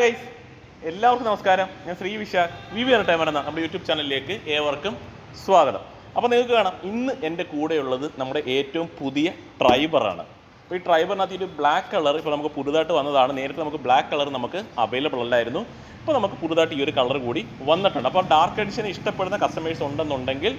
Hi guys എല്ലാവർക്കും നമസ്കാരം. ഞാൻ Shri Vishal. V V entertainment എന്ന നമ്മുടെ യൂട്യൂബ് ചാനലിലേക്ക് ഏവർക്കും സ്വാഗതം. അപ്പോൾ നിങ്ങൾക്ക് കാണാം ഇന്ന് എന്റെ കൂടെയുള്ളത് നമ്മുടെ ഏറ്റവും പുതിയ ട്രൈബറാണ് അപ്പോൾ ഈ ട്രൈബറിനകത്ത് ഒരു ബ്ലാക്ക് കളർ ഇപ്പോൾ നമുക്ക് പുതുതായിട്ട് വന്നതാണ്. നേരത്തെ നമുക്ക് ബ്ലാക്ക് കളർ നമുക്ക് അവൈലബിൾ അല്ലായിരുന്നു. ഇപ്പോൾ നമുക്ക് പുതുതായിട്ട് ഈ ഒരു കളർ കൂടി വന്നിട്ടുണ്ട്. അപ്പോൾ ഡാർക്ക് എഡിഷൻ ഇഷ്ടപ്പെടുന്ന കസ്റ്റമേഴ്സ് ഉണ്ടെന്നുണ്ടെങ്കിൽ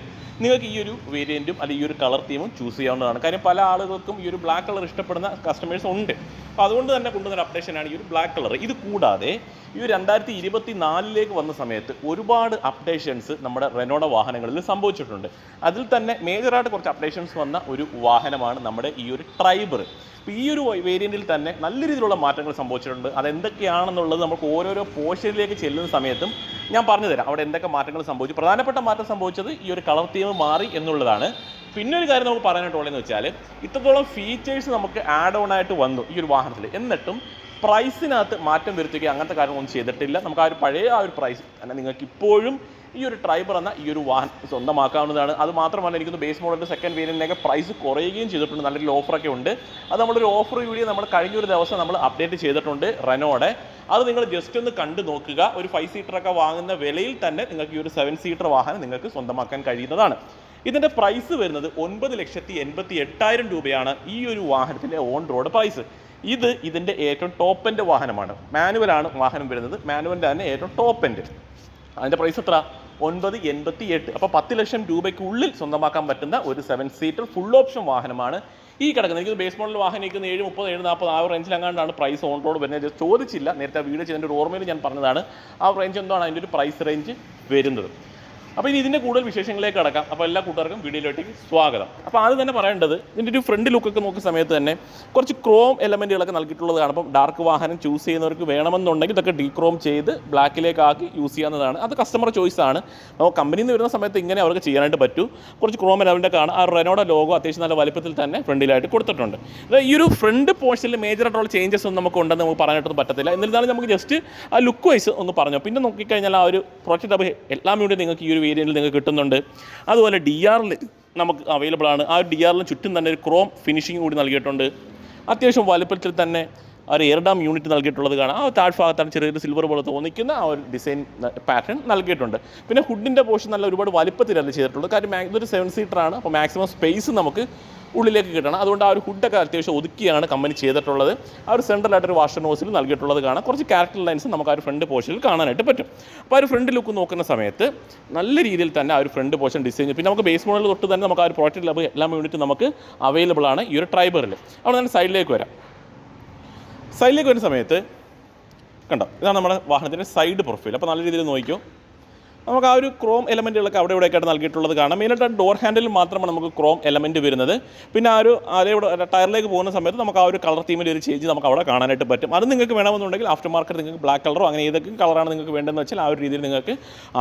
നിങ്ങൾക്ക് ഈ ഒരു വേരിയന്റും അല്ലെങ്കിൽ ഈ ഒരു കളർ തീമും ചൂസ് ചെയ്യാവുന്നതാണ്. കാര്യം പല ആളുകൾക്കും ഈ ഒരു ബ്ലാക്ക് കളർ ഇഷ്ടപ്പെടുന്ന കസ്റ്റമേഴ്സ് ഉണ്ട്. അപ്പോൾ അതുകൊണ്ട് തന്നെ കൊണ്ടുവന്ന അപ്ഡേഷനാണ് ഈ ഒരു ബ്ലാക്ക് കളർ ഇത് കൂടാതെ ഈ രണ്ടായിരത്തി ഇരുപത്തി നാലിലേക്ക് വന്ന സമയത്ത് ഒരുപാട് അപ്ഡേഷൻസ് നമ്മുടെ റെനോഡ വാഹനങ്ങളിൽ സംഭവിച്ചിട്ടുണ്ട്. അതിൽ തന്നെ മേജറായിട്ട് കുറച്ച് അപ്ഡേഷൻസ് വന്ന ഒരു വാഹനമാണ് നമ്മുടെ ഈ ഒരു ട്രൈബർ അപ്പോൾ ഈ ഒരു വേരിയന്റിൽ തന്നെ നല്ല രീതിയിലുള്ള മാറ്റങ്ങൾ സംഭവിച്ചിട്ടുണ്ട്. അതെന്തൊക്കെയാണെന്നുള്ളത് നമുക്ക് ഓരോരോ പോർഷനിലേക്ക് ചെല്ലുന്ന സമയത്തും ഞാൻ പറഞ്ഞുതരാം അവിടെ എന്തൊക്കെ മാറ്റങ്ങൾ സംഭവിച്ചു. പ്രധാനപ്പെട്ട മാറ്റം സംഭവിച്ചത് ഈ ഒരു കളർ തീം മാറി എന്നുള്ളതാണ്. പിന്നെ ഒരു കാര്യം നമുക്ക് പറയാനായിട്ടുള്ളതെന്ന് വെച്ചാൽ ഇത്രത്തോളം ഫീച്ചേഴ്സ് നമുക്ക് ആഡ് ഓൺ ആയിട്ട് വന്നു ഈ ഒരു വാഹനത്തിൽ എന്നിട്ടും പ്രൈസിനകത്ത് മാറ്റം വരുത്തുകയോ അങ്ങനത്തെ കാര്യങ്ങളൊന്നും ചെയ്തിട്ടില്ല. നമുക്ക് ആ ഒരു പഴയ ആ ഒരു പ്രൈസ് തന്നെ നിങ്ങൾക്ക് ഇപ്പോഴും ഈ ഒരു ട്രൈബർ എന്ന ഈ ഒരു വാഹനം സ്വന്തമാക്കാവുന്നതാണ്. അത് മാത്രമല്ല എനിക്കൊന്ന് ബേസ് മോഡലിന്റെ സെക്കൻഡ് വേരിയന്റിനൊക്കെ പ്രൈസ് കുറയുകയും ചെയ്തിട്ടുണ്ട്. നല്ലൊരു ഓഫറൊക്കെ ഉണ്ട്. അത് നമ്മളൊരു ഓഫർ വീഡിയോ നമ്മൾ കഴിഞ്ഞ ഒരു ദിവസം നമ്മൾ അപ്ഡേറ്റ് ചെയ്തിട്ടുണ്ട് റെനോടെ അത് നിങ്ങൾ ജസ്റ്റ് ഒന്ന് കണ്ടു നോക്കുക. ഒരു ഫൈവ് സീറ്ററൊക്കെ വാങ്ങുന്ന വിലയിൽ തന്നെ നിങ്ങൾക്ക് ഈ ഒരു സെവൻ സീറ്റർ വാഹനം നിങ്ങൾക്ക് സ്വന്തമാക്കാൻ കഴിയുന്നതാണ്. ഇതിന്റെ പ്രൈസ് വരുന്നത് ഒൻപത് ലക്ഷത്തി എൺപത്തി എട്ടായിരം രൂപയാണ് ഈ ഒരു വാഹനത്തിന്റെ ഓൺ റോഡ് പ്രൈസ് ഇത് ഇതിന്റെ ഏറ്റവും ടോപ്പ് എൻഡ് വാഹനമാണ്. മാനുവലാണ് വാഹനം വരുന്നത്. മാനുവലിന്റെ തന്നെ ഏറ്റവും ടോപ്പ് എൻഡ് അതിന്റെ പ്രൈസ് എത്ര? ഒൻപത് എൺപത്തി എട്ട് അപ്പോൾ പത്ത് ലക്ഷം രൂപയ്ക്കുള്ളിൽ സ്വന്തമാക്കാൻ പറ്റുന്ന ഒരു സെവൻ സീറ്റർ ഫുൾ ഓപ്ഷൻ വാഹനമാണ്. ഈ കിടക്കുന്നത്. എനിക്ക് ബേസ് മോഡൽ വാഹനം നിൽക്കുന്ന ഏഴ് മുപ്പത് ഏഴ് നാൽപ്പത് ആ റേഞ്ചിൽ അങ്ങാണ്ടാണ് പ്രൈസ് ഓൺ റോഡ് വരുന്നത്. ചോദിച്ചില്ല. നേരത്തെ വീഡിയോ ചെയ്തതിന്റെ ഒരു ഓർമ്മയിൽ ഞാൻ പറഞ്ഞതാണ്. ആ റേഞ്ച് എന്താണ്? അതിന്റെ ഒരു പ്രൈസ് റേഞ്ച് വരുന്നത്. അപ്പോൾ ഇനി ഇതിന്റെ കൂടുതൽ വിശേഷങ്ങളിലേക്ക് കടക്കാം. അപ്പോൾ എല്ലാ കൂട്ടുകാർക്കും വീഡിയോയിലേക്ക് സ്വാഗതം. അപ്പോൾ ആദ്യം തന്നെ പറയേണ്ടത് ഇതിന്റെ ഒരു ഫ്രണ്ട് ലുക്കൊക്കെ നോക്കുന്ന സമയത്ത് തന്നെ കുറച്ച് ക്രോം എലമെന്റുകളൊക്കെ നൽകിയിട്ടുള്ളതാണ്. അപ്പം ഡാർക്ക് വാഹനം ചൂസ് ചെയ്യുന്നവർക്ക് വേണമെന്നുണ്ടെങ്കിൽ ഇതൊക്കെ ഡീക്രോം ചെയ്ത് ബ്ലാക്കിലേക്ക് ആക്കി യൂസ് ചെയ്യാവുന്നതാണ്. അത് കസ്റ്റമർ ചോയ്സ് ആണ്. അപ്പോൾ കമ്പനിയിൽ നിന്ന് വരുന്ന സമയത്ത് ഇങ്ങനെ അവർക്ക് ചെയ്യാനായിട്ട് പറ്റൂ. കുറച്ച് ക്രോം എലമെന്റൊക്കെ ആണ് ആ റെനോയുടെ ലോഗോ അത്യാവശ്യം നല്ല വലിപ്പത്തിൽ തന്നെ ഫ്രണ്ടിലായിട്ട് കൊടുത്തിട്ടുണ്ട്. അതായത് ഈ ഒരു ഫ്രണ്ട് പോർഷനിൽ മേജർ ആയിട്ടുള്ള ചേഞ്ചസ് ഒന്നും നമുക്ക് ഉണ്ടെന്ന് നമുക്ക് പറയാനായിട്ടൊന്നും പറ്റത്തില്ല. എന്നിരുന്നാലും നമുക്ക് ജസ്റ്റ് ആ ലുക്ക് വൈസ് ഒന്ന് പറഞ്ഞു. പിന്നെ നോക്കിക്കഴിഞ്ഞാൽ ആ ഒരു പ്രൊജക്റ്റ് അപ്പോൾ എല്ലാം കൂടി നിങ്ങൾക്ക് ഈ ഒരു വേരിയന്റിൽ നിങ്ങൾക്ക് കിട്ടുന്നുണ്ട്. അതുപോലെ ഡി ആറിൽ നമുക്ക് അവൈലബിൾ ആണ്. ആ ഡി ആറിന് ചുറ്റും തന്നെ ഒരു ക്രോം ഫിനിഷിംഗ് കൂടി നൽകിയിട്ടുണ്ട്. അത്യാവശ്യം വലുപ്പത്തിൽ തന്നെ ഒരു എയർ ഡാം യൂണിറ്റ് നൽകിയിട്ടുള്ളത് കാണാം. ആ താഴ് ഭാഗത്താണ് ചെറിയൊരു സിൽവർ പോലെ തോന്നിക്കുന്ന ആ ഒരു ഡിസൈൻ പാറ്റേൺ നൽകിയിട്ടുണ്ട്. പിന്നെ ഹുഡിന്റെ പോർഷൻ നല്ല ഒരുപാട് വലുപ്പത്തിലല്ല ചെയ്തിട്ടുള്ളത്. കാര്യം ഇതൊരു സെവൻ സീറ്റർ ആണ്. അപ്പോൾ മാക്സിമം സ്പേസ് നമുക്ക് ഉള്ളിലേക്ക് കിട്ടണം. അതുകൊണ്ട് ആ ഒരു ഹുഡൊക്കെ അത്യാവശ്യം ഒതുക്കിയാണ് കമ്പനി ചെയ്തിട്ടുള്ളത്. ആ ഒരു സെൻട്രലായിട്ടൊരു വാഷർ നോസിൽ നൽകിയിട്ടുള്ളത് കാണാം. കുറച്ച് ക്യാരക്ടർ ലൈൻസ് നമുക്ക് ആ ഒരു ഫ്രണ്ട് പോർഷനിൽ കാണാനായിട്ട് പറ്റും. അപ്പോൾ ആ ഒരു ഫ്രണ്ട് ലുക്ക് നോക്കുന്ന സമയത്ത് നല്ല രീതിയിൽ തന്നെ ആ ഒരു ഫ്രണ്ട് പോർഷൻ ഡിസൈൻ പിന്നെ നമുക്ക് ബേസ് മോഡൽ തൊട്ട് തന്നെ നമുക്ക് ആ ഒരു പ്രോഡക്റ്റ് ലബ് എല്ലാം യൂണിറ്റ് നമുക്ക് അവൈലബിൾ ആണ് ഈ ഒരു ട്രൈബറിൽ അവിടെ തന്നെ സൈഡിലേക്ക് വരാം. സൈഡിലേക്ക് വരുന്ന സമയത്ത് കണ്ടോ? ഇതാണ് നമ്മുടെ വാഹനത്തിന്റെ സൈഡ് പ്രൊഫൈൽ അപ്പോൾ നല്ല രീതിയിൽ നോക്കിക്കോ. നമുക്ക് ആ ഒരു ക്രോം എലമെന്റുകളൊക്കെ അവിടെ ഇവിടെയൊക്കെ നൽകിയിട്ടുള്ളത് കാണാം. മെയിനായിട്ട് ഡോർ ഹാൻഡിൽ മാത്രമാണ് നമുക്ക് ക്രോം എലമെന്റ് വരുന്നത്. പിന്നെ ആ ഒരു അതിലൂടെ ടയറിലേക്ക് പോകുന്ന സമയത്ത് നമുക്ക് ആ ഒരു കളർ തീമിൽ ഒരു ചേഞ്ച് നമുക്ക് അവിടെ കാണാനായിട്ട് പറ്റും. അത് നിങ്ങൾക്ക് വേണമെന്നുണ്ടെങ്കിൽ ആഫ്റ്റർ മാർക്കറ്റ് നിങ്ങൾക്ക് ബ്ലാക്ക് കളറോ അങ്ങനെ ഏതൊക്കെ കളറാണ് നിങ്ങൾക്ക് വേണ്ടതെന്ന് വെച്ചാൽ ആ ഒരു രീതിയിൽ നിങ്ങൾക്ക്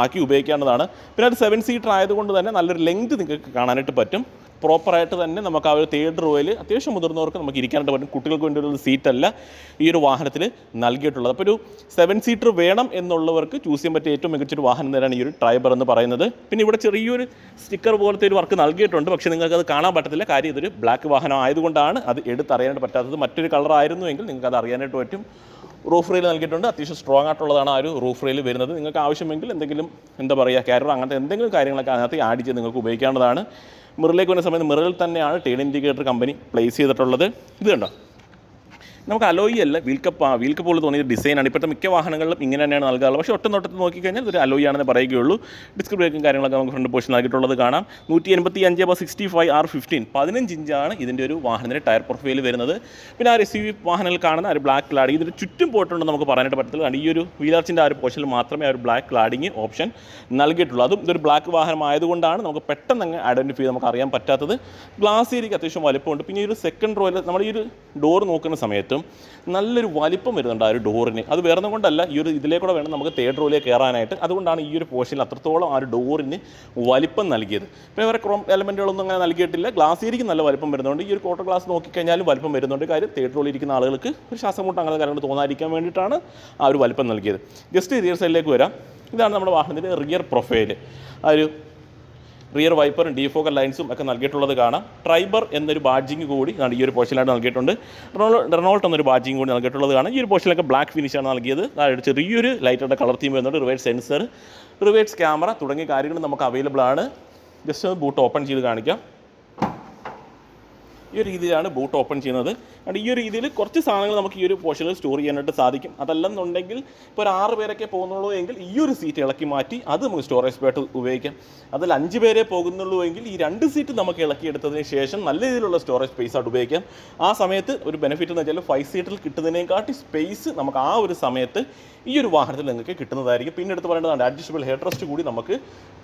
ആക്കി ഉപയോഗിക്കാവുന്നതാണ്. പിന്നെ അത് സെവൻ സീറ്റർ ആയതുകൊണ്ട് തന്നെ നല്ലൊരു ലെങ്ത് നിങ്ങൾക്ക് കാണാനായിട്ട് പറ്റും. പ്രോപ്പറായിട്ട് തന്നെ നമുക്ക് ആ ഒരു തിയേറ്റർ റോയിൽ അത്യാവശ്യം മുതിർന്നവർക്ക് നമുക്ക് ഇരിക്കാനായിട്ട് പറ്റും. കുട്ടികൾക്ക് വേണ്ടി ഒരു സീറ്റല്ല ഈ ഒരു വാഹനത്തിൽ നൽകിയിട്ടുള്ളത്. അപ്പോൾ ഒരു സെവൻ സീറ്റർ വേണം എന്നുള്ളവർക്ക് ചൂസ് ചെയ്യാൻ പറ്റിയ ഏറ്റവും മികച്ചൊരു വാഹനം തന്നെയാണ് ഈ ഒരു ട്രൈബർ എന്ന് പറയുന്നത്. പിന്നെ ഇവിടെ ചെറിയൊരു സ്റ്റിക്കർ പോലത്തെ ഒരു വർക്ക് നൽകിയിട്ടുണ്ട്. പക്ഷേ നിങ്ങൾക്ക് അത് കാണാൻ പറ്റത്തില്ല. കാര്യം ഇതൊരു ബ്ലാക്ക് വാഹനം ആയതുകൊണ്ടാണ് അത് എടുത്തറിയാനായിട്ട് പറ്റാത്തത്. മറ്റൊരു കളർ ആയിരുന്നുവെങ്കിൽ നിങ്ങൾക്ക് അത് അറിയാനായിട്ട് പറ്റും. റൂഫ് റെയിൽ നൽകിയിട്ടുണ്ട്. അത്യാവശ്യം സ്ട്രോങ് ആയിട്ടുള്ളതാണ് ആ ഒരു റൂഫ് റെയിൽ വരുന്നത്. നിങ്ങൾക്ക് ആവശ്യമെങ്കിൽ എന്തെങ്കിലും എന്താ പറയുക കാരർ അങ്ങനത്തെ എന്തെങ്കിലും കാര്യങ്ങളൊക്കെ അതിനകത്ത് ആഡ് ചെയ്ത് നിങ്ങൾക്ക് ഉപയോഗിക്കേണ്ടതാണ് മിററിലേക്ക് വരുന്ന സമയത്ത് മിററിൽ തന്നെയാണ് ടേൺ ഇൻഡിക്കേറ്റർ കമ്പനി പ്ലേസ് ചെയ്തിട്ടുള്ളത്. ഇത് കണ്ടോ? നമുക്ക് അലോയി അല്ല വീൽ കപ്പ് വീൽ കപ്പ് പോലെ തോന്നിയ ഡിസൈനാണ് ഇപ്പോഴത്തെ മിക്ക വാഹനങ്ങളിലും ഇങ്ങനെ തന്നെയാണ് നൽകാറുള്ളത്. പക്ഷേ ഒട്ടും തൊട്ടത്ത് നോക്കിക്കഴിഞ്ഞാൽ ഇതൊരു അലോയി ആണെന്ന് പറയുകയുള്ളൂ. ഡിസ്ക് ബ്രേക്കും കാര്യങ്ങളൊക്കെ നമുക്ക് ഫ്രണ്ട് പോർഷൻ നൽകിയിട്ടുള്ളത് കാണാം. നൂറ്റി എൺപത്തി അഞ്ച് by sixty five R fifteen പതിനഞ്ച് ഇഞ്ചാണ് ഇതിന്റെ ഒരു വാഹനത്തിന്റെ ടയർ പ്രൊഫൈൽ വരുന്നത്. പിന്നെ ആ എസ് യു വാഹനങ്ങൾ കാണുന്ന ഒരു ബ്ലാക്ക് ക്ലാഡിങ് ഇതിന്റെ ചുറ്റും പോയിട്ടുണ്ടെന്ന് നമുക്ക് പറയാനായിട്ട് പറ്റത്തില്ല. കാരണം ഈ ഒരു വീലാർച്ചിന്റെ ആ ഒരു പോർഷനിൽ മാത്രമേ ആ ഒരു ബ്ലാക്ക് ക്ലാഡിങ് ഓപ്ഷൻ നൽകിയിട്ടുള്ളൂ. അതും ഇതൊരു ബ്ലാക്ക് വാഹനമായതുകൊണ്ടാണ് നമുക്ക് പെട്ടെന്ന് അങ്ങ് ഐഡന്റിഫൈ നമുക്ക് അറിയാൻ പറ്റാത്തത്. ഗ്ലാസ് ഏരിയക്ക് അത്യാവശ്യം വലിപ്പമുണ്ട്. പിന്നെ ഈ ഒരു സെക്കൻഡ് റോയിൽ നമ്മൾ ഈ ഒരു ഡോർ നോക്കുന്ന സമയത്തും നല്ലൊരു വലിപ്പം വരുന്നുണ്ട് ആ ഒരു ഡോറിന്. അത് വേറെ കൊണ്ടല്ല ഈ ഒരു ഇതിലേക്കൂടെ വേണം നമുക്ക് തേർഡ് റോയിലേക്ക് കയറാനായിട്ട്. അതുകൊണ്ടാണ് ഈ ഒരു പോർഷനിൽ അത്രത്തോളം ആ ഒരു ഡോറിന് വലിപ്പം നൽകിയത്. പിന്നെ വേറെ ക്രോം എലമെന്റുകളൊന്നും അങ്ങനെ നൽകിയിട്ടില്ല. ഗ്ലാസ് ഇരിക്കും നല്ല വലിപ്പം വരുന്നുണ്ട്. ഈ ഒരു ക്വാർട്ടർ ഗ്ലാസ് നോക്കിക്കഴിഞ്ഞാലും വലിപ്പം വരുന്നുണ്ട്. കാര്യം തേർഡ് റോയിൽ ഇരിക്കുന്ന ആളുകൾക്ക് ഒരു ശ്വാസം മുട്ട് അങ്ങനെ കാര്യങ്ങൾ തോന്നാതിരിക്കാൻ വേണ്ടിയിട്ടാണ് ആ ഒരു വലിപ്പം നൽകിയത്. ജസ്റ്റ് റിയർ സൈഡിലേക്ക് വരാം. ഇതാണ് നമ്മുടെ വാഹനത്തിന്റെ റിയർ പ്രൊഫൈൽ ആ ഒരു റിയർ വൈപ്പറും ഡിഫോക്കൽ ലൈൻസും ഒക്കെ നൽകിയിട്ടുള്ളത് കാണാം. ട്രൈബർ എന്നൊരു ബാഡ്ജിങ് കൂടി ഈ ഒരു പോർഷനിലായിട്ട് നൽകിയിട്ടുണ്ട്. റെനോൾ- റെനോൾട്ട് എന്നൊരു ബാഡ്ജിങ് കൂടി നൽകിയിട്ടുള്ളത് കാണാം. ഈ ഒരു പോർഷനിലൊക്കെ ബ്ലാക്ക് ഫിനിഷാണ് നൽകിയത്. ചെറിയൊരു ലൈറ്റ് കളർ തീം വരുന്നുണ്ട്. റിവേഴ്സ് സെൻസർ റിവേഴ്സ് ക്യാമറ തുടങ്ങിയ കാര്യങ്ങൾ നമുക്ക് അവൈലബിൾ ആണ്. ജസ്റ്റ് ബൂട്ട് ഓപ്പൺ ചെയ്ത് കാണിക്കാം. ഈ ഒരു രീതിയിലാണ് ബൂട്ട് ഓപ്പൺ ചെയ്യുന്നത്. അതുകൊണ്ട് ഈ ഒരു രീതിയിൽ കുറച്ച് സാധനങ്ങൾ നമുക്ക് ഈ ഒരു പോർഷനിൽ സ്റ്റോർ ചെയ്യാനായിട്ട് സാധിക്കും. അതല്ലെന്നുണ്ടെങ്കിൽ ഇപ്പോൾ ഒരു ആറ് പേരൊക്കെ പോകുന്നുള്ളൂ എങ്കിൽ ഈ ഒരു സീറ്റ് ഇളക്കി മാറ്റി അത് നമുക്ക് സ്റ്റോറേജ് ആയിട്ട് ഉപയോഗിക്കാം. അതിൽ അഞ്ച് പേരെ പോകുന്നുള്ളൂ എങ്കിൽ ഈ രണ്ട് സീറ്റ് നമുക്ക് ഇളക്കിയെടുത്തതിന് ശേഷം നല്ല രീതിയിലുള്ള സ്റ്റോറേജ് സ്പേസ് ആയിട്ട് ഉപയോഗിക്കാം. ആ സമയത്ത് ഒരു ബെനിഫിറ്റ് എന്ന് വെച്ചാൽ ഫൈവ് സീറ്റിൽ കിട്ടുന്നതിനെക്കാട്ടി സ്പേസ് നമുക്ക് ആ ഒരു സമയത്ത് ഈ ഒരു വാഹനത്തിൽ നിങ്ങൾക്ക് കിട്ടുന്നതായിരിക്കും. പിന്നെ എടുത്ത് പറയേണ്ടതാണ് അഡ്ജസ്റ്റബിൾ ഹെഡ് റെസ്റ്റ് കൂടി നമുക്ക്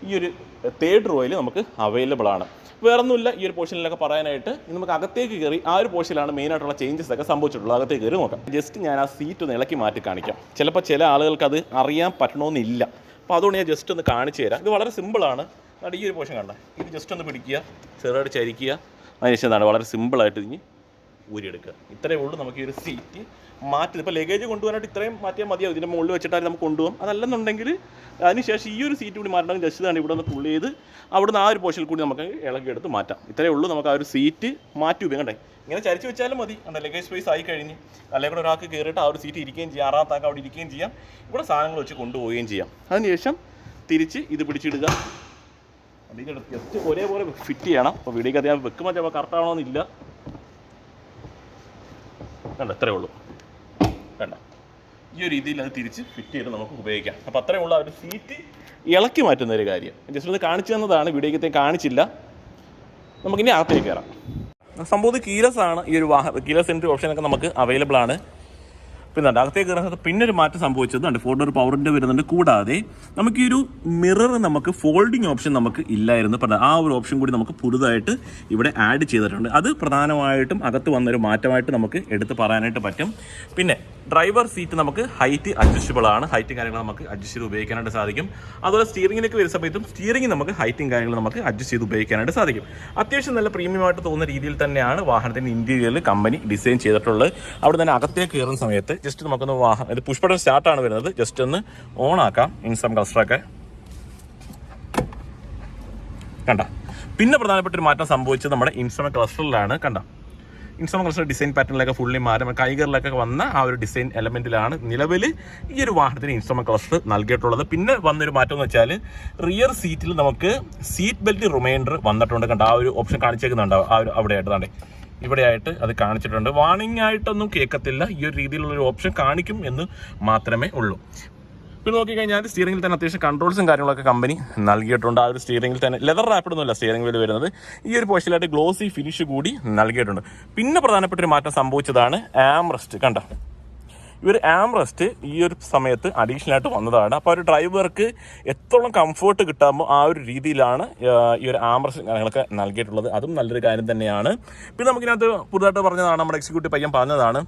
ഈ ഒരു തേർഡ് റോയിൽ നമുക്ക് അവൈലബിൾ ആണ്. വേറൊന്നുമില്ല. ഈ ഒരു പോർഷനിലൊക്കെ പറയാനായിട്ട് നമുക്ക് അകത്തേക്ക് കയറി ആ ഒരു പോർഷനിലാണ് മെയിനായിട്ടുള്ള ചേഞ്ചസ് ഒക്കെ സംഭവിച്ചിട്ടുള്ളത്. അകത്തേക്ക് കയറി നോക്കാം. ജസ്റ്റ് ഞാൻ ആ സീറ്റ് ഒന്ന് ഇളക്കി മാറ്റി കാണിക്കാം. ചിലപ്പോൾ ചില ആളുകൾക്ക് അത് അറിയാൻ പറ്റണമെന്നില്ല അപ്പോൾ അതുകൊണ്ട് ഞാൻ ജസ്റ്റ് ഒന്ന് കാണിച്ചു തരാം. ഇത് വളരെ സിമ്പിളാണ് ഈ ഒരു പോർഷൻ കണ്ട? ഇത് ജസ്റ്റ് ഒന്ന് പിടിക്കുക. ചെറുതായിട്ട് ചരിക്കുക. അതിനുശേഷം എന്താണ് വളരെ സിമ്പിളായിട്ട് ഇനി ഊരിയെടുക്കുക. ഇത്രയേ ഉള്ളൂ നമുക്ക് ഈ ഒരു സീറ്റ് മാറ്റി ഇപ്പോൾ ലഗേജ് കൊണ്ടുപോകാനായിട്ട് ഇത്രയും മാറ്റിയാൽ മതിയാവും. ഇതിന്റെ മുകളിൽ വെച്ചിട്ടാലും നമുക്ക് കൊണ്ടുപോകാം. അതല്ലെന്നുണ്ടെങ്കിൽ അതിനുശേഷം ഈ ഒരു സീറ്റ് കൂടി മാറ്റണമെങ്കിൽ ജസ്റ്റ് തന്നെ ഇവിടെ നിന്ന് പുള്ളി ചെയ്ത് അവിടുന്ന് ആ ഒരു പോർഷനിൽ കൂടി നമുക്ക് ഇളകിയെടുത്ത് മാറ്റാം. ഇത്രയേ ഉള്ളൂ നമുക്ക് ആ ഒരു സീറ്റ് മാറ്റി ഉപയോഗിക്കണ്ടേ ഇങ്ങനെ ചരിച്ച് വെച്ചാലും മതി. എന്താ ലഗേജ് സ്പേസ് ആയി കഴിഞ്ഞ് അല്ലെങ്കിൽ കൂടെ ഒരാൾക്ക് കയറിയിട്ട് ആ ഒരു സീറ്റ് ഇരിക്കുകയും ചെയ്യാം. ആൾക്ക് അവിടെ ഇരിക്കുകയും ചെയ്യാം. ഇവിടെ സാധനങ്ങൾ വെച്ച് കൊണ്ടുപോവുകയും ചെയ്യാം. അതിനുശേഷം തിരിച്ച് ഇത് പിടിച്ചിടുക. അതിന്റെ ജസ്റ്റ് ഒരേപോലെ ഫിറ്റ് ചെയ്യണം. അപ്പോൾ വീടിലേക്ക് അത് ഞാൻ വെക്കുമ്പോൾ ചിലപ്പോൾ കറക്റ്റ് ആവണമെന്നില്ല കണ്ട ഇത്രയേ ഉള്ളൂ. വേണ്ട ഈ ഒരു രീതിയിൽ അത് തിരിച്ച് ഫിറ്റ് ചെയ്ത് നമുക്ക് ഉപയോഗിക്കാം. അപ്പോൾ അത്രയേ ഉള്ളൂ ആ ഒരു സീറ്റ് ഇളക്കി മാറ്റുന്ന ഒരു കാര്യം. ജസ്റ്റ് ഒന്ന് കാണിച്ചു തന്നതാണ് വീഡിയോക്കത്തെ കാണിച്ചില്ല. നമുക്കിനി അകത്തേക്ക് കയറാം. സംഭവം കീലസ് ആണ്. ഈ ഒരു വാഹന കീലസ് എൻട്രി ഓപ്ഷനൊക്കെ നമുക്ക് അവൈലബിൾ ആണ്. പിന്നെ അകത്തേക്ക് കയറുന്നത് പിന്നെ ഒരു മാറ്റം സംഭവിച്ചതുണ്ട് ഫോർ ഡോർ പവറിന്റെ വരുന്നുണ്ട്. കൂടാതെ നമുക്ക് ഈ ഒരു മിറർ നമുക്ക് ഫോൾഡിങ് ഓപ്ഷൻ നമുക്ക് ഇല്ലായിരുന്നു. പറഞ്ഞത് ആ ഒരു ഓപ്ഷൻ കൂടി നമുക്ക് പുതുതായിട്ട് ഇവിടെ ആഡ് ചെയ്തിട്ടുണ്ട്. അത് പ്രധാനമായിട്ടും അകത്ത് വന്നൊരു മാറ്റമായിട്ട് നമുക്ക് എടുത്ത് പറയാനായിട്ട് പറ്റും. പിന്നെ ഡ്രൈവർ സീറ്റ് നമുക്ക് ഹൈറ്റ് അഡ്ജസ്റ്റബിൾ ആണ്. ഹൈറ്റ് കാര്യങ്ങൾ നമുക്ക് അഡ്ജസ്റ്റ് ചെയ്ത് ഉപയോഗിക്കാനായിട്ട് സാധിക്കും. അതുപോലെ സ്റ്റിയറിംഗിലേക്ക് വരുന്ന സമയത്തും സ്റ്റിയറിംഗ് നമുക്ക് ഹൈറ്റും കാര്യങ്ങളും നമുക്ക് അഡ്ജസ്റ്റ് ചെയ്ത് ഉപയോഗിക്കാനായിട്ട് സാധിക്കും. അത്യാവശ്യം നല്ല പ്രീമിയമായിട്ട് തോന്നുന്ന രീതിയിൽ തന്നെയാണ് വാഹനത്തിന്റെ ഇന്റീരിയറിൽ കമ്പനി ഡിസൈൻ ചെയ്തിട്ടുള്ളത്. അവിടെ തന്നെ അകത്തേക്ക് കയറുന്ന സമയത്ത് ജസ്റ്റ് നമുക്കൊന്ന് വാഹനം ഇത് പുഷ് ബട്ടൺ സ്റ്റാർട്ടാണ് വരുന്നത്. ജസ്റ്റ് ഒന്ന് ഓൺ ആക്കാം. ഇൻസം കസ്റ്ററൊക്കെ കണ്ട. പിന്നെ പ്രധാനപ്പെട്ട ഒരു മാറ്റം സംഭവിച്ചത് നമ്മുടെ ഇൻസ്ട്രുമെന്റ് ക്ലസ്റ്ററിലാണ് കണ്ട. ഇൻസ്ട്രുമെന്റ് ക്ലസ്റ്റർ ഡിസൈൻ പാറ്റേണിലൊക്കെ ഫുള്ളി മാറി. കൈകറിലൊക്കെ വന്ന ആ ഒരു ഡിസൈൻ എലമെന്റിലാണ് നിലവിൽ ഈ ഒരു വാഹനത്തിന് ഇൻസ്ട്രുമെന്റ് ക്ലസ്റ്റർ നൽകിയിട്ടുള്ളത്. പിന്നെ വന്നൊരു മാറ്റം എന്ന് വെച്ചാൽ റിയർ സീറ്റിൽ നമുക്ക് സീറ്റ് ബെൽറ്റ് റിമൈൻഡർ വന്നിട്ടുണ്ട്. കണ്ട ആ ഒരു ഓപ്ഷൻ കാണിച്ചേക്കുന്നുണ്ടാവും ആ ഒരു അവിടെ ആയിട്ട് ഇവിടെയായിട്ട് അത് കാണിച്ചിട്ടുണ്ട്. വാണിംഗ് ആയിട്ടൊന്നും കേൾക്കത്തില്ല. ഈ ഒരു രീതിയിലുള്ള ഒരു ഓപ്ഷൻ കാണിക്കും എന്ന് മാത്രമേ ഉള്ളൂ. പിന്നെ നോക്കിക്കഴിഞ്ഞാൽ സ്റ്റിയറിംഗിൽ തന്നെ അത്യാവശ്യം കൺട്രോൾസും കാര്യങ്ങളൊക്കെ കമ്പനി നൽകിയിട്ടുണ്ട്. ആ ഒരു സ്റ്റിയറിംഗിൽ തന്നെ ലെതർ റാപ്പിഡൊന്നുമല്ല സ്റ്റിയറിംഗ് വീൽ വരുന്നത്. ഈ ഒരു പോഷനിലായിട്ട് ഗ്ലോസി ഫിനിഷ് കൂടി നൽകിയിട്ടുണ്ട്. പിന്നെ പ്രധാനപ്പെട്ട ഒരു മാറ്റം സംഭവിച്ചതാണ് ആംറസ്റ്റ് കണ്ട? ഒരു ആംറസ്റ്റ് ഈ ഒരു സമയത്ത് അഡീഷണൽ ആയിട്ട് വന്നതാണ്. അപ്പോൾ ഒരു ഡ്രൈവർക്ക് എത്രത്തോളം കംഫർട്ട് കിട്ടാമോ ആ ഒരു രീതിയിലാണ് ഈ ഒരു ആംറസ്റ്റ് കാര്യങ്ങളൊക്കെ നൽകിയിട്ടുള്ളത്. അതും നല്ലൊരു കാര്യം തന്നെയാണ്. പിന്നെ നമുക്കിനകത്ത് പുതുതായിട്ട് പറഞ്ഞതാണ് നമ്മുടെ എക്സിക്യൂട്ടീവ് പയ്യൻ പറഞ്ഞതാണ്.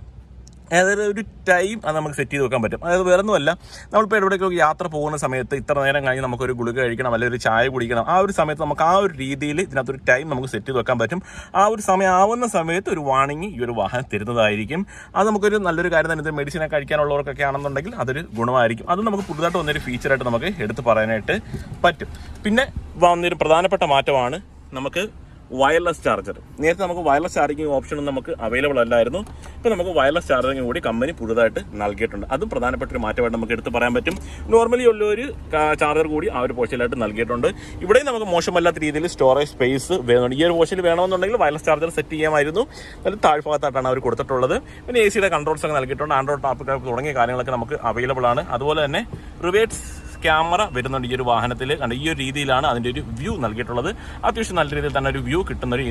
അതായത് ഒരു ടൈം അത് നമുക്ക് സെറ്റ് ചെയ്ത് വെക്കാൻ പറ്റും. അതായത് വേറെ ഒന്നുമല്ല നമ്മളിപ്പോൾ എവിടേക്കൊക്കെ യാത്ര പോകുന്ന സമയത്ത് ഇത്ര നേരം കഴിഞ്ഞ് നമുക്കൊരു ഗുളിക കഴിക്കണം അല്ലെങ്കിൽ ഒരു ചായ കുടിക്കണം ആ ഒരു സമയത്ത് നമുക്ക് ആ ഒരു രീതിയിൽ ഇതിനകത്തൊരു ടൈം നമുക്ക് സെറ്റ് ചെയ്ത് വെക്കാൻ പറ്റും. ആ ഒരു സമയം ആവുന്ന സമയത്ത് ഒരു വാണിംഗ് ഈ ഒരു വാഹനം തരുന്നതായിരിക്കും. അത് നമുക്കൊരു നല്ലൊരു കാര്യം തന്നെ ഇത് മെഡിസിനൊക്കെ കഴിക്കാനുള്ളവർക്കൊക്കെ ആണെന്നുണ്ടെങ്കിൽ അതൊരു ഗുണമായിരിക്കും. അത് നമുക്ക് പുതുതായിട്ട് വന്നൊരു ഫീച്ചറായിട്ട് നമുക്ക് എടുത്ത് പറയാനായിട്ട് പറ്റും. പിന്നെ വന്നൊരു പ്രധാനപ്പെട്ട മാറ്റമാണ് നമുക്ക് വയർലെസ് ചാർജർ നേരത്തെ നമുക്ക് വയർലെസ് ചാർജിങ് ഓപ്ഷൻ നമുക്ക് അവൈലബിൾ അല്ലായിരുന്നു. ഇപ്പോൾ നമുക്ക് വയർലെസ് ചാർജിങ് കൂടി കമ്പനി പുതുതായിട്ട് നൽകിയിട്ടുണ്ട്. അതും പ്രധാനപ്പെട്ട ഒരു മാറ്റമായിട്ട് നമുക്ക് എടുത്ത് പറയാൻ പറ്റും. നോർമലി ഉള്ള ഒരു ചാർജർ കൂടി ആ ഒരു പോർഷനിലായിട്ട് നൽകിയിട്ടുണ്ട്. ഇവിടെയും നമുക്ക് മോശമല്ലാത്ത രീതിയിൽ സ്റ്റോറേജ് സ്പേസ് വേണം ഈ ഒരു പോർഷനിൽ വേണമെന്നുണ്ടെങ്കിൽ വയർലെസ് ചാർജർ സെറ്റ് ചെയ്യാമായിരുന്നു. അതിൽ താഴ്ഭാഗത്തായിട്ടാണ് അവർ കൊടുത്തിട്ടുള്ളത്. പിന്നെ എ സിയുടെ കൺട്രോൾസ് ഒക്കെ നൽകിയിട്ടുണ്ട്. ആൻഡ്രോയിഡ് ടാപ്പ് തുടങ്ങിയ കാര്യങ്ങളൊക്കെ നമുക്ക് അവൈലബിൾ ആണ്. അതുപോലെ തന്നെ റിവേറ്റ്സ് ക്യാമറ വരുന്നുണ്ട് ഈ ഒരു വാഹനത്തിൽ കണ്ട് ഈ ഒരു രീതിയിലാണ് അതിന്റെ ഒരു വ്യൂ നൽകിയിട്ടുള്ളത്. അത്യാവശ്യം നല്ല രീതിയിൽ തന്നെ ഒരു വ്യൂ കിട്ടുന്ന ഒരു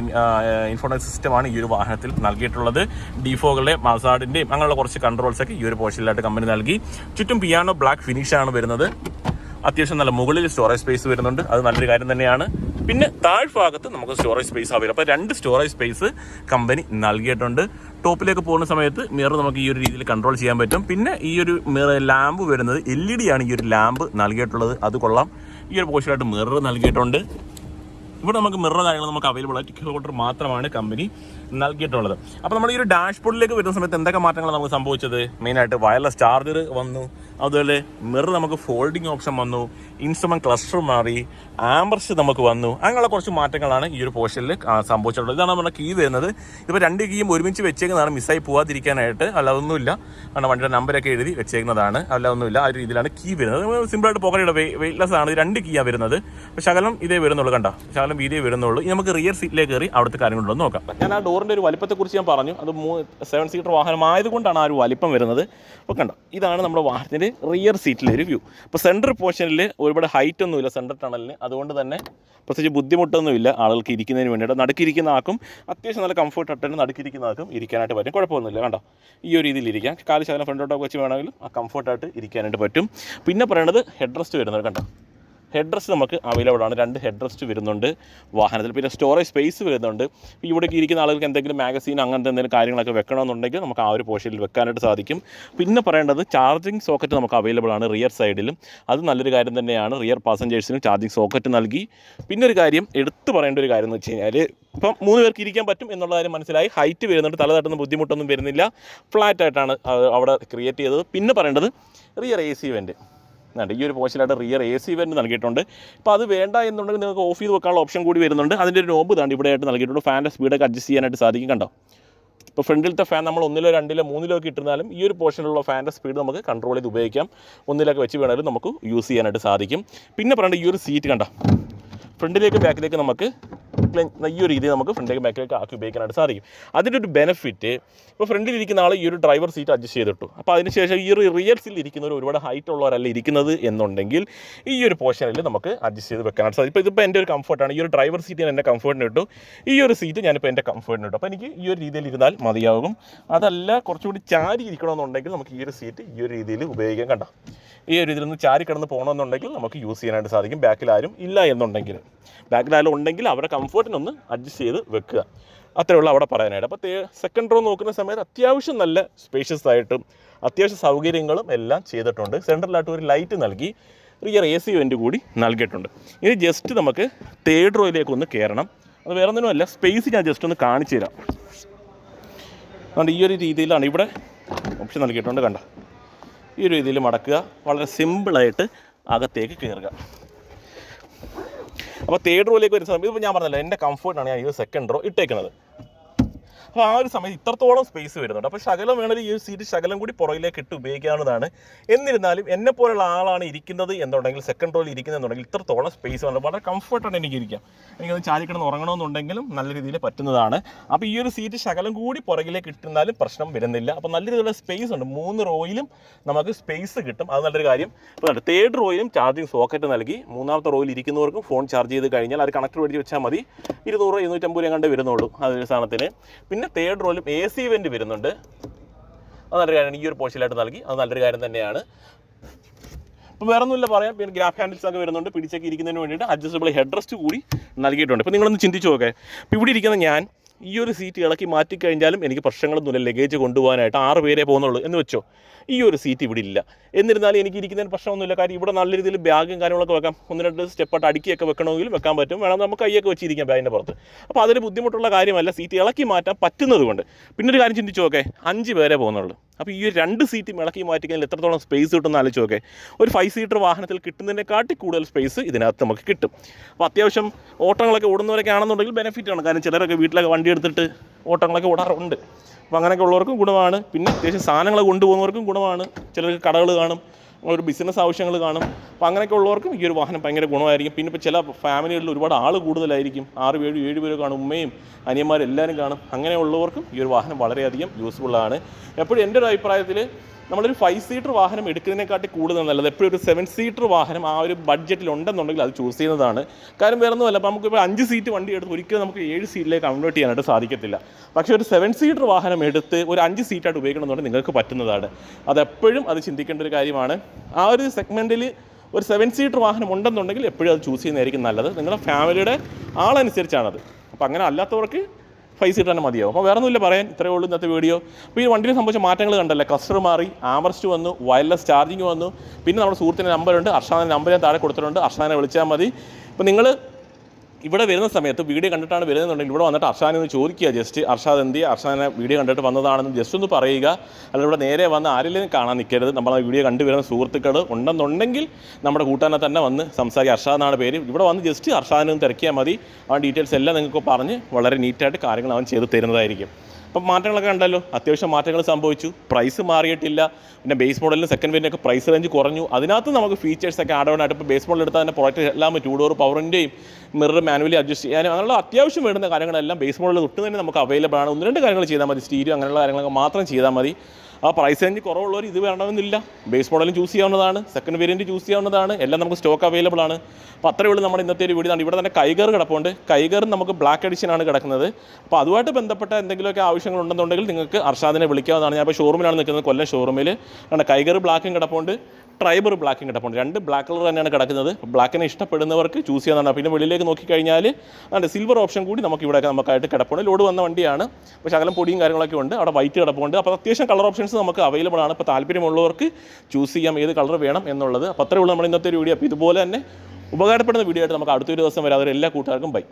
ഇൻഫോർമേഷൻ സിസ്റ്റമാണ് ഈ ഒരു വാഹനത്തിൽ നൽകിയിട്ടുള്ളത്. ഡിഫോകളുടെ മസാഡിന്റെയും അങ്ങനെയുള്ള കുറച്ച് കൺട്രോൾസ് ഒക്കെ ഈ ഒരു പോർഷനിലായിട്ട് കമ്പനി നൽകി. ചുറ്റും പിയാനോ ബ്ലാക്ക് ഫിനിഷാണ് വരുന്നത്. അത്യാവശ്യം നല്ല മുകളിൽ സ്റ്റോറേജ് സ്പേസ് വരുന്നുണ്ട്. അത് നല്ലൊരു കാര്യം തന്നെയാണ്. പിന്നെ താഴ്ഭാഗത്ത് നമുക്ക് സ്റ്റോറേജ് സ്പേസ് അവൈലബിൾ അപ്പോൾ രണ്ട് സ്റ്റോറേജ് സ്പേസ് കമ്പനി നൽകിയിട്ടുണ്ട്. ടോപ്പിലേക്ക് പോകുന്ന സമയത്ത് മിറർ നമുക്ക് ഈ ഒരു രീതിയിൽ കൺട്രോൾ ചെയ്യാൻ പറ്റും. പിന്നെ ഈ ഒരു മിറർ ലാമ്പ് വരുന്നത് എൽ ഇ ഡി ആണ് ഈ ഒരു ലാമ്പ് നൽകിയിട്ടുള്ളത്. അത് കൊള്ളാം. ഈ ഒരു പോർഷനായിട്ട് മിറർ നൽകിയിട്ടുണ്ട്. ഇവിടെ നമുക്ക് മിറർ കാര്യങ്ങൾ നമുക്ക് അവൈലബിൾ ആയിട്ട് ഹോൾഡർ മാത്രമാണ് കമ്പനി നൽകിയിട്ടുള്ളത്. അപ്പോൾ നമ്മൾ ഈ ഒരു ഡാഷ്ബോർഡിലേക്ക് വരുന്ന സമയത്ത് എന്തൊക്കെ മാറ്റങ്ങളാണ് നമുക്ക് സംഭവിച്ചത്? മെയിനായിട്ട് വയർലെസ് ചാർജർ വന്നു. അതുപോലെ മിറർ നമുക്ക് ഫോൾഡിംഗ് ഓപ്ഷൻ വന്നു. ഇൻസ്ട്രുമെന്റ് ക്ലസ്റ്റർ മാറി. ആംബർസ് നമുക്ക് വന്നു. അങ്ങനെയുള്ള കുറച്ച് മാറ്റങ്ങളാണ് ഈ ഒരു പോർഷനിൽ സംഭവിച്ചിട്ടുള്ളത്. ഇതാണ് നമ്മുടെ കീ വരുന്നത്. ഇപ്പോൾ രണ്ട് കീയും ഒരുമിച്ച് വെച്ചേക്കുന്നതാണ് മിസ്സായി പോവാതിരിക്കാനായിട്ട്. അല്ലാതൊന്നുമില്ല. കാരണം വണ്ടിയുടെ നമ്പരൊക്കെ എഴുതി വെച്ചേക്കുന്നതാണ്. അല്ലാതൊന്നുമില്ല. ആ ഒരു രീതിയിലാണ് കീ വരുന്നത്. സിമ്പിളായിട്ട് പോക്കറ്റ് വെയിറ്റ്ലെസ് ആണ് രണ്ട് കീയാണ് വരുന്നത്. ശകലം ഇതേ വരുന്നുള്ളൂ കണ്ട? ശകലം ഇതേ വരുന്നുള്ളൂ. നമുക്ക് റിയർ സീറ്റിലേക്ക് കയറി അവിടുത്തെ കാര്യങ്ങളുണ്ടോ നോക്കാം. ഞാൻ ആ ഡോറിന്റെ ഒരു വലിപ്പത്തെക്കുറിച്ച് ഞാൻ പറഞ്ഞു. അത് മൂ സെവൻ സീറ്റർ വാഹനമായതുകൊണ്ടാണ് ആ ഒരു വലിപ്പം വരുന്നത്. അപ്പോൾ കണ്ട ഇതാണ് നമ്മുടെ വാഹനത്തിന്റെ റിയർ സീറ്റിലെ ഒരു വ്യൂ അപ്പോൾ സെന്റർ പോർഷനിൽ ഒരുപാട് ഹൈറ്റ് ഒന്നുമില്ല സെന്റർ ടണലിന് അതുകൊണ്ട് തന്നെ പ്രത്യേകിച്ച് ബുദ്ധിമുട്ടൊന്നുമില്ല ആളുകൾക്ക് ഇരിക്കുന്നതിന് വേണ്ടിയിട്ട്. നടുക്കിരിക്കുന്ന ആൾക്കും അത്യാവശ്യം നല്ല കംഫർട്ട് ആയിട്ട് നടുക്കിരിക്കുന്ന ആൾക്കും ഇരിക്കാനായിട്ട് പറ്റും. കുഴപ്പമൊന്നുമില്ല കണ്ടോ? ഈ ഒരു രീതിയിൽ ഇരിക്കാം. കാൽ ശകലം ഫ്രണ്ടോട്ടൊക്കെ വെച്ച് വേണമെങ്കിലും ആ കംഫർട്ടായിട്ട് ഇരിക്കാനായിട്ട് പറ്റും. പിന്നെ പറയേണ്ടത് ഹെഡ് റെസ്റ്റ് വരുന്നത് കണ്ടോ? ഹെഡ് റെസ്റ്റ് നമുക്ക് അവൈലബിൾ ആണ്. രണ്ട് ഹെഡ് റെസ്റ്റ് വരുന്നുണ്ട് വാഹനത്തിൽ. പിന്നെ സ്റ്റോറേജ് സ്പേസ് വരുന്നുണ്ട്. ഇവിടേക്ക് ഇരിക്കുന്ന ആളുകൾക്ക് എന്തെങ്കിലും മാഗസീൻ അങ്ങനത്തെ എന്തെങ്കിലും കാര്യങ്ങളൊക്കെ വെക്കണമെന്നുണ്ടെങ്കിൽ നമുക്ക് ആ ഒരു പോർഷനിൽ വെക്കാനായിട്ട് സാധിക്കും. പിന്നെ പറയേണ്ടത് ചാർജിങ് സോക്കറ്റ് നമുക്ക് അവൈലബിൾ ആണ് റിയർ സൈഡിലും അത് നല്ലൊരു കാര്യം തന്നെയാണ്. റിയർ പാസഞ്ചേഴ്സിനും ചാർജിങ് സോക്കറ്റ് നൽകി. പിന്നെ ഒരു കാര്യം എടുത്തു പറയേണ്ട ഒരു കാര്യം എന്ന് വെച്ച് കഴിഞ്ഞാൽ ഇപ്പം മൂന്ന് പേർക്ക് ഇരിക്കാൻ പറ്റും എന്നുള്ള കാര്യം മനസ്സിലായി. ഹൈറ്റ് വരുന്നുണ്ട്. തല തട്ടുന്ന ബുദ്ധിമുട്ടൊന്നും വരുന്നില്ല. ഫ്ലാറ്റ് ആയിട്ടാണ് അത് അവിടെ ക്രിയേറ്റ് ചെയ്തത്. പിന്നെ പറയേണ്ടത് റിയർ എ സി വെന്റ് ഉണ്ട് ഈ ഒരു പോർഷനായിട്ട് റിയർ എ സി വെന്റ് നൽകിയിട്ടുണ്ട്. അപ്പോൾ അത് വേണ്ട എന്നുണ്ടെങ്കിൽ നിങ്ങൾക്ക് ഓഫ് ചെയ്ത് വെക്കാനുള്ള ഓപ്ഷൻ കൂടി വരുന്നുണ്ട്. അതിന്റെ ഒരു നോബ് താണ്ട് ഇവിടെ ആയിട്ട് നൽകിയിട്ടുണ്ട് ഫാന്റെ സ്പീഡൊക്കെ അഡ്ജസ്റ്റ് ചെയ്യാനായിട്ട് സാധിക്കും കണ്ടോ? ഇപ്പോൾ ഫ്രണ്ടിലത്തെ ഫാൻ നമ്മൾ ഒന്നിലോ രണ്ടിലോ മൂന്നിലോ ഒക്കെ ഇട്ടിരുന്നാലും ഈ ഒരു പോർഷനിലുള്ള ഫാന്റെ സ്പീഡ് നമുക്ക് കൺട്രോൾ ചെയ്ത് ഉപയോഗിക്കാം. ഒന്നിലൊക്കെ വെച്ച് വേണമെങ്കിലും നമുക്ക് യൂസ് ചെയ്യാനായിട്ട് സാധിക്കും. പിന്നെ പറയേണ്ട ഈ ഒരു സീറ്റ് കണ്ടോ? ഫ്രണ്ടിലേക്ക് ബാക്കിലേക്ക് നമുക്ക് ഈ രീതിയിൽ നമുക്ക് ഫ്രണ്ടിലേക്ക് ബാക്കിലേക്ക് ആക്കി ഉപയോഗിക്കാനായിട്ട് സാധിക്കും അതിന്റെ ഒരു ബെനിഫിറ്റ് ഇപ്പോൾ ഫ്രണ്ടിൽ ഇരിക്കുന്ന ആൾ ഈ ഒരു ഡ്രൈവർ സീറ്റ് അഡ്ജസ്റ്റ് ചെയ്തിട്ടു അപ്പോൾ അതിനുശേഷം ഈ ഒരു റിയർ സീറ്റിൽ ഇരിക്കുന്നവർ ഒരുപാട് ഹൈറ്റ് ഉള്ളവരല്ല ഇരിക്കുന്നത് എന്നുണ്ടെങ്കിൽ ഈ ഒരു പോർഷനിൽ നമുക്ക് അഡ്ജസ്റ്റ് ചെയ്ത് വെക്കാനായിട്ട് സാധിക്കും ഇപ്പോൾ ഇതിപ്പോൾ എന്റെ ഒരു കംഫർട്ടാണ് ഈ ഒരു ഡ്രൈവർ സീറ്റ് ഞാൻ എന്റെ കംഫർട്ടിന് ഇട്ടു ഈ ഒരു സീറ്റ് ഞാനിപ്പോൾ എന്റെ കംഫർട്ടിന് ഇട്ടു അപ്പോൾ എനിക്ക് ഈ ഒരു രീതിയിൽ ഇരുന്നാൽ മതിയാകും അതല്ല കുറച്ചുകൂടി ചാരി ഇരിക്കണമെന്നുണ്ടെങ്കിൽ നമുക്ക് ഈ ഒരു സീറ്റ് ഈ ഒരു രീതിയിൽ ഉപയോഗിക്കാൻ കണ്ട ഈ ഒരു രീതിയിൽ നിന്ന് ചാരി കിടന്ന് പോകണമെന്നുണ്ടെങ്കിൽ നമുക്ക് യൂസ് ചെയ്യാനായിട്ട് സാധിക്കും ബാക്കിൽ ആരും ഇല്ല എന്നുണ്ടെങ്കിൽ ബാക്കിൽ ആരും ഉണ്ടെങ്കിൽ അവരുടെ കംഫർട്ടിനൊന്ന് അഡ്ജസ്റ്റ് ചെയ്ത് വെക്കുക. അത്രേ ഉള്ളൂ അവിടെ പറയാനായിട്ട്. അപ്പോൾ സെക്കൻഡ് റോ നോക്കുന്ന സമയത്ത് അത്യാവശ്യം നല്ല സ്പേഷ്യസ് ആയിട്ടും അത്യാവശ്യം സൗകര്യങ്ങളും എല്ലാം ചെയ്തിട്ടുണ്ട്. സെൻട്രലായിട്ട് ഒരു ലൈറ്റ് നൽകി റിയർ എ സി വെന്റ് കൂടി നൽകിയിട്ടുണ്ട്. ഇനി ജസ്റ്റ് നമുക്ക് തേർഡ് റോയിലേക്ക് ഒന്ന് കയറണം. അത് വേറെ ഒന്നിനുമല്ല സ്പേസ് ഞാൻ ജസ്റ്റ് ഒന്ന് കാണിച്ചു തരാം. അതുകൊണ്ട് ഈ ഒരു രീതിയിലാണ് ഇവിടെ ഓപ്ഷൻ നൽകിയിട്ടുണ്ട് കണ്ട. ഈ ഒരു രീതിയിൽ മടക്കുക. വളരെ സിമ്പിളായിട്ട് അകത്തേക്ക് കയറുക. അപ്പോൾ തേർഡ് റോയിലേക്ക് വരുന്ന സമയത്ത് ഇപ്പോൾ ഞാൻ പറഞ്ഞല്ലോ എന്റെ കംഫർട്ടാണ് ഞാൻ ഈ സെക്കൻഡ് റോ ഇട്ടേക്കുന്നത് അപ്പോൾ ആ ഒരു സമയത്ത് ഇത്രത്തോളം സ്പേസ് വരുന്നുണ്ട്. അപ്പോൾ ശകലം വേണമെങ്കിൽ ഈ സീറ്റ് ശകലം കൂടി പുറകിലേക്ക് ഇട്ട് ഉപയോഗിക്കാവുന്നതാണ്. എന്നിരുന്നാലും എന്നെ പോലുള്ള ആളാണ് ഇരിക്കുന്നത് എന്നുണ്ടെങ്കിൽ സെക്കൻഡ് റോയിൽ ഇരിക്കുന്നതെന്നുണ്ടെങ്കിൽ ഇത്രത്തോളം സ്പേസ് ഉണ്ട് വളരെ കംഫർട്ടാണ് എനിക്ക് ഇരിക്കാം എനിക്കത് ചാലിക്കിടന്ന് ഉറങ്ങണമെന്നുണ്ടെങ്കിലും നല്ല രീതിയിൽ പറ്റുന്നതാണ്. അപ്പോൾ ഈ ഒരു സീറ്റ് ശകലം കൂടി പുറകിലേക്ക് ഇട്ടിരുന്നാലും പ്രശ്നം വരുന്നില്ല. അപ്പോൾ നല്ല രീതിയിലുള്ള സ്പേസ് ഉണ്ട്. മൂന്ന് റോയിലും നമുക്ക് സ്പേസ് കിട്ടും. അത് നല്ലൊരു കാര്യം. ഇപ്പോൾ തേർഡ് റോയിലും ചാർജിങ് സോക്കറ്റ് നൽകി. മൂന്നാമത്തെ റോയിൽ ഇരിക്കുന്നവർക്കും ഫോൺ ചാർജ് ചെയ്ത് കഴിഞ്ഞാൽ അത് കണക്ട് മേടിച്ച് വെച്ചാൽ മതി. ഇരുന്നൂറ് ഇരുന്നൂറ്റമ്പത് രൂപ കണ്ടേ വരുന്നുള്ളൂ അതൊരു സാധനത്തിന്. പിന്നെ തേർഡ് റോയിലും എ സി വെന്റ് വരുന്നുണ്ട്. അത് നല്ലൊരു കാര്യമാണ് ഈ ഒരു പോർഷനിലായിട്ട് നൽകി. അത് നല്ലൊരു കാര്യം തന്നെയാണ്. ഇപ്പോൾ വേറെ ഒന്നുമില്ല പറയാം. പിന്നെ ഗ്രാഫ് ഹാൻഡിൽസ് ഒക്കെ വരുന്നുണ്ട്. പിടിച്ചൊക്കെ ഇരിക്കുന്നതിന് വേണ്ടിയിട്ട് അഡ്ജസ്റ്റബിൾ ഹെഡ് റെസ്റ്റ് കൂടി നൽകിയിട്ടുണ്ട്. ഇപ്പോൾ നിങ്ങളൊന്ന് ചിന്തിച്ച് നോക്കേ. ഇപ്പോൾ ഇവിടെ ഇരിക്കുന്ന ഞാൻ ഈ ഒരു സീറ്റ് ഇളക്കി മാറ്റിക്കഴിഞ്ഞാലും എനിക്ക് പ്രശ്നങ്ങളൊന്നുമില്ല ലഗേജ് കൊണ്ടുപോകാനായിട്ട് ആറ് പേരെ പോകുന്നുള്ളൂ എന്ന് വെച്ചോ? ഈ ഒരു സീറ്റ് ഇവിടെ ഇല്ല. എന്നിരുന്നാലും എനിക്ക് ഇരിക്കുന്നതിന് പ്രശ്നമൊന്നുമില്ല. കാര്യം ഇവിടെ നല്ല രീതിയിൽ ബാഗും കാര്യങ്ങളൊക്കെ വെക്കാം. ഒന്ന് രണ്ട് സ്റ്റെപ്പായിട്ട് അടുക്കിയൊക്കെ വെക്കണമെങ്കിൽ വെക്കാൻ പറ്റും. വേണം നമുക്ക് കൈയൊക്കെ വെച്ചിരിക്കാം ബാഗിന്റെ പുറത്ത്. അപ്പോൾ അതൊരു ബുദ്ധിമുട്ടുള്ള കാര്യമല്ല. സീറ്റ് ഇളക്കി മാറ്റാൻ പറ്റുന്നത് കൊണ്ട് പിന്നെ ഒരു കാര്യം ചിന്തിച്ചു നോക്കേ. അഞ്ച് പേരെ പോകുന്നുള്ളൂ. അപ്പോൾ ഈ രണ്ട് സീറ്റ് ഇളക്കി മാറ്റിക്കഴിഞ്ഞാൽ എത്രത്തോളം സ്പേസ് കിട്ടുമെന്ന് ആലോചിച്ച് നോക്കേ. ഒരു ഫൈവ് സീറ്റർ വാഹനത്തിൽ കിട്ടുന്നതിനെക്കാട്ടി കൂടുതൽ സ്പേസ് ഇതിനകത്ത് നമുക്ക് കിട്ടും. അപ്പോൾ അത്യാവശ്യം ഓട്ടങ്ങളൊക്കെ ഓടുന്നവരൊക്കെ ആണെന്നുണ്ടെങ്കിൽ ബെനിഫിറ്റ് ആണ്. കാരണം ചിലരൊക്കെ വീട്ടിലൊക്കെ വണ്ടി എടുത്തിട്ട് ഓട്ടങ്ങളൊക്കെ ഓടാറുണ്ട് അപ്പോൾ അങ്ങനെയൊക്കെ ഉള്ളവർക്കും ഗുണമാണ്. പിന്നെ അത്യാവശ്യം സാധനങ്ങൾ കൊണ്ടുപോകുന്നവർക്കും ഗുണമാണ്. ചിലർക്ക് കടകൾ കാണും ഒരു ബിസിനസ് ആവശ്യങ്ങൾ കാണും. അപ്പോൾ അങ്ങനെയൊക്കെ ഉള്ളവർക്കും ഈ ഒരു വാഹനം ഭയങ്കര ഗുണമായിരിക്കും. പിന്നെ ഇപ്പോൾ ചില ഫാമിലികളിൽ ഒരുപാട് ആൾ കൂടുതലായിരിക്കും. ആറ് ഏഴ് ഏഴ് പേര് കാണും ഉമ്മയും അനിയന്മാരും എല്ലാവരും കാണും. അങ്ങനെയുള്ളവർക്കും ഈ ഒരു വാഹനം വളരെയധികം യൂസ്ഫുള്ളാണ് എപ്പോഴും എന്റെ ഒരു അഭിപ്രായത്തിൽ നമ്മളൊരു ഫൈവ് സീറ്റർ വാഹനം എടുക്കുന്നതിനെക്കാട്ടി കൂടുതൽ നല്ലത്. എപ്പോഴും ഒരു സെവൻ സീറ്റർ വാഹനം ആ ഒരു ബഡ്ജറ്റിൽ ഉണ്ടെന്നുണ്ടെങ്കിൽ അത് ചൂസ് ചെയ്യുന്നതാണ്. കാര്യം വേറെ ഒന്നുമല്ല അപ്പോൾ നമുക്കിപ്പോൾ അഞ്ച് സീറ്റ് വണ്ടി എടുത്ത് ഒരിക്കലും നമുക്ക് ഏഴ് സീറ്റിലേക്ക് കൺവേർട്ട് ചെയ്യാനായിട്ട് സാധിക്കത്തില്ല. പക്ഷേ ഒരു സെവൻ സീറ്റർ വാഹനം എടുത്ത് ഒരു അഞ്ച് സീറ്റായിട്ട് ഉപയോഗിക്കണമെന്നുണ്ടെങ്കിൽ നിങ്ങൾക്ക് പറ്റുന്നതാണ്. അതെപ്പോഴും അത് ചിന്തിക്കേണ്ട ഒരു കാര്യമാണ്. ആ ഒരു സെഗ്മെന്റിൽ ഒരു സെവൻ സീറ്റർ വാഹനം ഉണ്ടെന്നുണ്ടെങ്കിൽ എപ്പോഴും അത് ചൂസ് ചെയ്യുന്നതായിരിക്കും നല്ലത്. നിങ്ങളുടെ ഫാമിലിയുടെ ആളനുസരിച്ചാണത്. അപ്പോൾ അങ്ങനെ അല്ലാത്തവർക്ക് ഫൈവ് സീറ്റ് തന്നെ മതിയാവും. അപ്പോൾ വേറെ ഒന്നുമില്ല പറയാൻ ഇത്രയേ ഉള്ളൂ ഇന്നത്തെ വീഡിയോ അപ്പോൾ ഈ വണ്ടിയിൽ സംഭവിച്ച മാറ്റങ്ങൾ കണ്ടല്ലേ? ക്ലസ്റ്റർ മാറി ആമർസ്റ്റ് വന്നു വയർലെസ് ചാർജിങ് വന്നു. പിന്നെ നമ്മുടെ സുഹൃത്തിന്റെ നമ്പറുണ്ട് അർഷാദിന്റെ നമ്പർ ഞാൻ താഴെ കൊടുത്തിട്ടുണ്ട്. അർഷാദിനെ വിളിച്ചാൽ മതി. അപ്പോൾ നിങ്ങൾ ഇവിടെ വരുന്ന സമയത്ത് വീഡിയോ കണ്ടിട്ടാണ് വരുന്നതെന്നുണ്ടെങ്കിൽ ഇവിടെ വന്നിട്ട് അർഷാനെ ഒന്ന് ചോദിക്കുക ജസ്റ്റ് അർഷാദ് എന്തി അർഷാനെ വീഡിയോ കണ്ടിട്ട് വന്നതാണെന്ന് ജസ്റ്റ് ഒന്ന് പറയുക. അല്ല ഇവിടെ നേരെ വന്ന് ആരെങ്കിലും കാണാൻ നിൽക്കരുത്. നമ്മൾ ആ വീഡിയോ കണ്ടുവരുന്ന സുഹൃത്തുക്കൾ ഉണ്ടെന്നുണ്ടെങ്കിൽ നമ്മുടെ കൂട്ടാനെ തന്നെ വന്ന് സംസാരിക്കുക. അർഷാദ് എന്നാണ് പേര്. ഇവിടെ വന്ന് ജസ്റ്റ് അർഷാദിനെ ഒന്ന് തിരക്കിയാൽ മതി. ആ ഡീറ്റെയിൽസ് എല്ലാം നിങ്ങൾക്ക് പറഞ്ഞ് വളരെ നീറ്റായിട്ട് കാര്യങ്ങൾ അവൻ ചെയ്ത് തരുന്നതായിരിക്കും. അപ്പം മാറ്റങ്ങളൊക്കെ ഉണ്ടല്ലോ അത്യാവശ്യം മാറ്റങ്ങൾ സംഭവിച്ചു. പ്രൈസ് മാറിയിട്ടില്ല. പിന്നെ ബേസ് മോഡലിന് സെക്കൻഡ് വേരിയന്റൊക്കെ പ്രൈസ് റേഞ്ച് കുറഞ്ഞു. അതിനകത്ത് നമുക്ക് ഫീച്ചേഴ്സ് ഒക്കെ ആഡ് ഓൺ ആയിട്ട് ഇപ്പോൾ ബേസ് മോഡൽ എടുത്താൽ തന്നെ പ്രോഡക്റ്റ് എല്ലാം ടൂ ഡോർ പവറിന്റെയും മിറർ മാനുവലി അഡ്ജസ്റ്റ് ചെയ്യാനും അങ്ങനെയുള്ള അത്യാവശ്യം വേണ്ടുന്ന കാര്യങ്ങളെല്ലാം ബേസ് മോഡൽ തൊട്ട് തന്നെ നമുക്ക് അവൈലബിൾ ആണ്. ഒന്ന് രണ്ട് കാര്യങ്ങൾ ചെയ്താൽ മതി. സ്റ്റീരിയോ അങ്ങനെയുള്ള കാര്യങ്ങളൊക്കെ മാത്രം ചെയ്താൽ മതി. ആ പ്രൈസ് റേഞ്ച് കുറവുള്ളവർ ഇത് വേണമെന്നില്ല. ബേസ് മോഡലും ചൂസ് ചെയ്യാവുന്നതാണ്. സെക്കൻഡ് വേരിയന്റ് ചൂസ് ചെയ്യാവുന്നതാണ്. എല്ലാം നമുക്ക് സ്റ്റോക്ക് അവൈലബിൾ ആണ്. അപ്പോൾ അത്രയേ ഉള്ളൂ നമ്മുടെ ഇന്നത്തെ ഒരു വീഡിയോ ഇവിടെ തന്നെ കൈകർ കിടപ്പുണ്ട്. കൈകർ നമുക്ക് ബ്ലാക്ക് എഡിഷൻ ആണ് കിടക്കുന്നത്. അപ്പോൾ അതുമായിട്ട് ബന്ധപ്പെട്ട എന്തെങ്കിലുമൊക്കെ ആവശ്യങ്ങൾ ഉണ്ടെന്നുണ്ടെങ്കിൽ നിങ്ങൾക്ക് അർഷാദിനെ വിളിക്കാവുന്നതാണ്. ഞാൻ ഇപ്പോൾ ഷോറൂമിലാണ് നിൽക്കുന്നത് കൊല്ലം ഷോറൂമിൽ ആണ് കൈകർ ബ്ലാക്കും കിടപ്പുണ്ട്. ട്രൈബർ ബ്ലാക്കും കിടപ്പുണ്ട്. രണ്ട് ബ്ലാക്ക് കളർ തന്നെയാണ് കിടക്കുന്നത്. ബ്ലാക്കിനെ ഇഷ്ടപ്പെടുന്നവർക്ക് ചൂസ് ചെയ്യാവുന്നതാണ്. പിന്നെ വെളിയിലേക്ക് നോക്കിക്കഴിഞ്ഞാൽ അതിന്റെ സിൽവർ ഓപ്ഷൻ കൂടി നമുക്ക് ഇവിടെയൊക്കെ നമുക്കായിട്ട് കിടപ്പുണ്ട്. ലോഡ് വന്ന വണ്ടിയാണ്. പക്ഷേ അകലം പൊടിയും കാര്യങ്ങളൊക്കെ ഉണ്ട്. അവിടെ വൈറ്റ് കിടപ്പുണ്ട്. അപ്പോൾ അത്യാവശ്യം കളർ ഓപ്ഷൻസ് നമുക്ക് അവൈലബിൾ ആണ്. അപ്പോൾ താല്പര്യമുള്ളവർക്ക് ചൂസ് ചെയ്യാം ഏത് കളർ വേണം എന്നുള്ളത്. അപ്പോൾ അത്രയേ ഉള്ളൂ നമ്മുടെ ഇന്നത്തെ ഒരു വീഡിയോ അപ്പോൾ ഇതുപോലെ തന്നെ ഉപകാരപ്പെടുന്ന വീഡിയോ ആയിട്ട് നമുക്ക് അടുത്തൊരു ദിവസം വരാതെ എല്ലാ കൂട്ടുകാർക്കും ബൈ